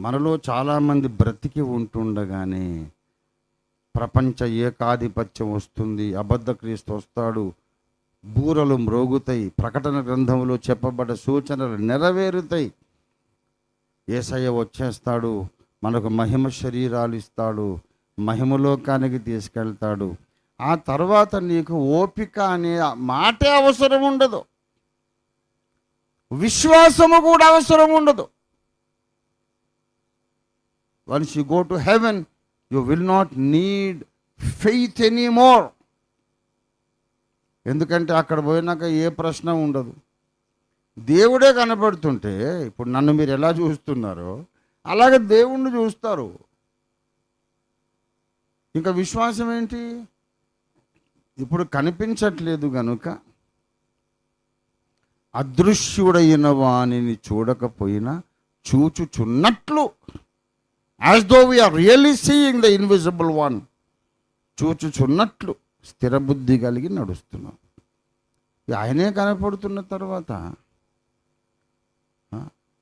మనలో చాలామంది బ్రతికి ఉంటుండగానే ప్రపంచ ఏకాధిపత్యం వస్తుంది అబద్ధ క్రీస్తు వస్తాడు బూరలు మ్రోగుతాయి ప్రకటన గ్రంథంలో చెప్పబడ్డ సూచనలు నెరవేరుతాయి. ఏసయ్య వచ్చేస్తాడు మనకు మహిమ శరీరాలు ఇస్తాడు మహిమలోకానికి తీసుకెళ్తాడు. ఆ తర్వాత నీకు ఓపిక అనే మాటే అవసరం ఉండదు. విశ్వాసము కూడా అవసరం ఉండదు. Once you go to heaven you will not need faith any more ఎందుకంటే అక్కడ పోయినాక ఏ ప్రశ్న ఉండదు. దేవుడే కనబడుతుంటే ఇప్పుడు నన్ను మీరు ఎలా చూస్తున్నారో అలాగే దేవుణ్ణి చూస్తారు. ఇంకా విశ్వాసం ఏంటి? ఇప్పుడు కనిపించట్లేదు గనుక అదృశ్యుడైన వాణిని చూడకపోయినా చూచుచున్నట్లు as though we are really seeing the invisible one చూచుచున్నట్లు స్థిరబుద్ధి కలిగి నడుస్తున్నాం. ఆయనే కనపడుతున్న తర్వాత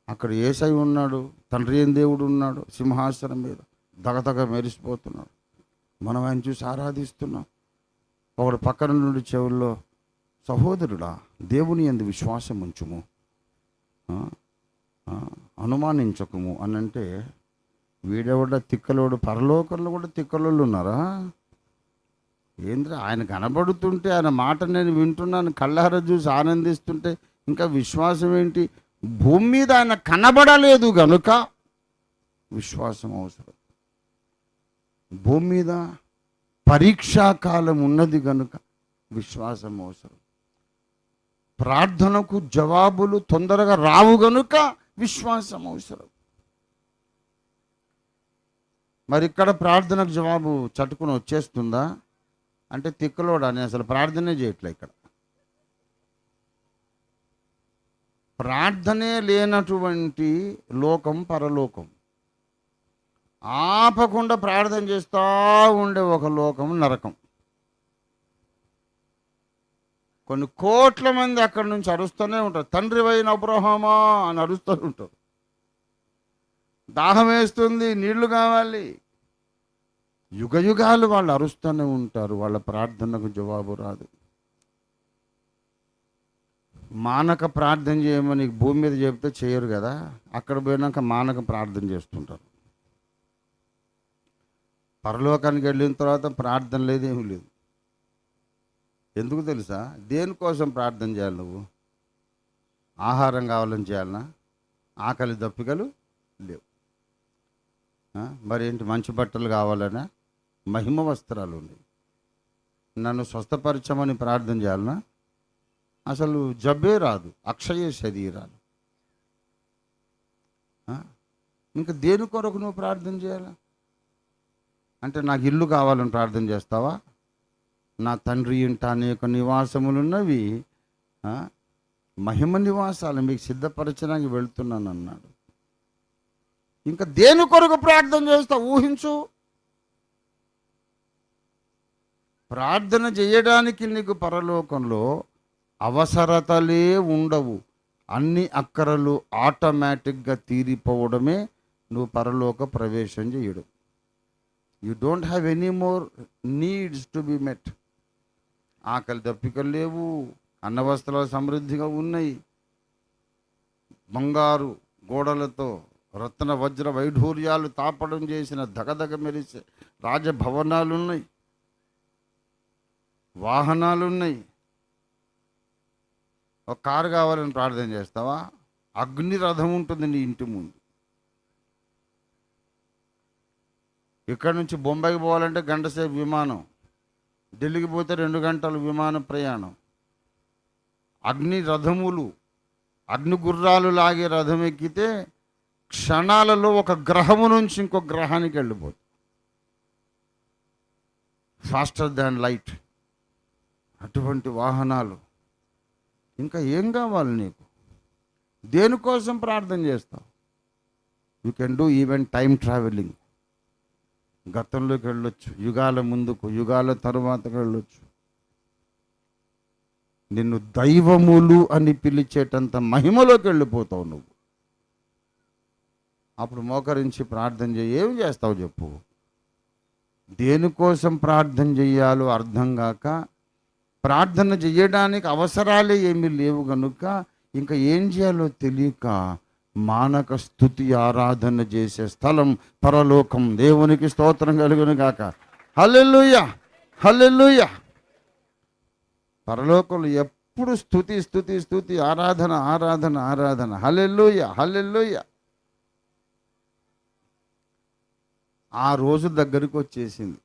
అక్కడ ఏసై ఉన్నాడు తండ్రి ఏం దేవుడు ఉన్నాడు సింహాసనం మీద దగదగ మెరిసిపోతున్నాడు. మనం ఆయన చూసి ఆరాధిస్తున్నాం. ఒకడు పక్కన నుండి చెవుల్లో సహోదరుడా దేవుని ఎందు విశ్వాసం ఉంచుము అనుమానించకము అని అంటే వీడెవడ తిక్కలోడు పరలోకంలో కూడా తిక్కలోళ్ళు ఉన్నారా? ఏంద్ర ఆయన కనబడుతుంటే ఆయన మాట నేను వింటున్నాను కళ్ళార చూసి ఆనందిస్తుంటే ఇంకా విశ్వాసం ఏంటి? భూమి మీద ఆయన కనబడలేదు గనుక విశ్వాసం అవసరం. భూమి మీద పరీక్షాకాలం ఉన్నది గనుక విశ్వాసం అవసరం. ప్రార్థనకు జవాబులు తొందరగా రావు గనుక విశ్వాసం అవసరం. మరి ఇక్కడ ప్రార్థనకు జవాబు చట్టుకుని వచ్చేస్తుందా? అంటే తిక్కలోడు అసలు ప్రార్థనే చేయట్లే ఇక్కడ. ప్రార్థనే లేనటువంటి లోకం పరలోకం. ఆపకుండా ప్రార్థన చేస్తూ ఉండే ఒక లోకం నరకం. కొన్ని కోట్ల మంది అక్కడి నుంచి అరుస్తూనే ఉంటారు. తండ్రి అయిన అబ్రహమా అని అరుస్తూ ఉంటారు. దాహం వేస్తుంది నీళ్ళు కావాలి. యుగ యుగాలు వాళ్ళు అరుస్తూనే ఉంటారు వాళ్ళ ప్రార్థనకు జవాబు రాదు. మానక ప్రార్థన చేయమని భూమి మీద చెప్తే చేయరు కదా అక్కడ పోయినాక మానక ప్రార్థన చేస్తుంటారు. పరలోకానికి వెళ్ళిన తర్వాత ప్రార్థన లేదు ఏమీ లేదు. ఎందుకు తెలుసా? దేనికోసం ప్రార్థన చేయాలి నువ్వు? ఆహారం కావాలని చేయాలనా? ఆకలి దప్పికలు లేవు. మరి ఏంటి మంచి బట్టలు కావాలనా? మహిమ వస్త్రాలు ఉన్నాయి. నన్ను స్వస్థపరచమని ప్రార్థన చేయాలనా? అసలు జబ్బే రాదు అక్షయ శరీరాలు. ఇంకా దేని కొరకు నువ్వు ప్రార్థన చేయాలా? అంటే నాకు ఇల్లు కావాలని ప్రార్థన చేస్తావా? నా తండ్రి ఇంట అనేక నివాసములున్నవి ఉన్నవి మహిమ నివాసాలు మీకు సిద్ధపరచడానికి వెళ్తున్నాను అన్నాడు ఇంకా దేని కొరకు ప్రార్థన చేస్తావు? ఊహించు. ప్రార్థన చేయడానికి నీకు పరలోకంలో అవసరతలే ఉండవు. అన్ని అక్కరలు ఆటోమేటిక్గా తీరిపోవడమే నువ్వు పరలోక ప్రవేశం చేయడం you don't have any more needs to be met ఆకలి దప్పికలు లేవు అన్నవస్త్రాలు సమృద్ధిగా ఉన్నాయి. బంగారు గోడలతో రత్న వజ్ర వైఢూర్యాలు తాపడం చేసిన దగదగ మెరిసే రాజభవనాలు ఉన్నాయి వాహనాలు ఉన్నాయి ఒక కారు కావాలని ప్రార్థన చేస్తావా? అగ్ని రథం ఉంటుంది నీ ఇంటి ముందు. ఇక్కడ నుంచి బొంబాయికి పోవాలంటే గంటసేపు విమానం. ఢిల్లీకి పోతే రెండు గంటలు విమాన ప్రయాణం. అగ్ని రథములు అగ్ని గుర్రాలు లాగే రథం ఎక్కితే క్షణాలలో ఒక గ్రహము నుంచి ఇంకో గ్రహానికి వెళ్ళిపోతుంది ఫాస్టర్ దాన్ లైట్ అటువంటి వాహనాలు. ఇంకా ఏం కావాలి నీకు? దేనికోసం ప్రార్థన చేస్తావు? You can do even time travelling గతంలోకి వెళ్ళొచ్చు యుగాల ముందుకు యుగాల తరువాతకు వెళ్ళొచ్చు. నిన్ను దైవములు అని పిలిచేటంత మహిమలోకి వెళ్ళిపోతావు నువ్వు. అప్పుడు మోకరించి ప్రార్థన చేయి. ఏం చేస్తావు చెప్పు? దేనికోసం ప్రార్థన చెయ్యాలో అర్థం కాక ప్రార్థన చేయడానికి అవసరాలే ఏమీ లేవు కనుక ఇంకా ఏం చేయాలో తెలియక మానక స్థుతి ఆరాధన చేసే స్థలం పరలోకం దేవునికి స్తోత్రం కలుగును గాక. హల్లెలూయ! హల్లెలూయ! పరలోకంలో ఎప్పుడు స్థుతి స్థుతి స్థుతి ఆరాధన ఆరాధన ఆరాధన. హల్లెలూయ! హల్లెలూయ! ఆ రోజు దగ్గరికి వచ్చేసింది.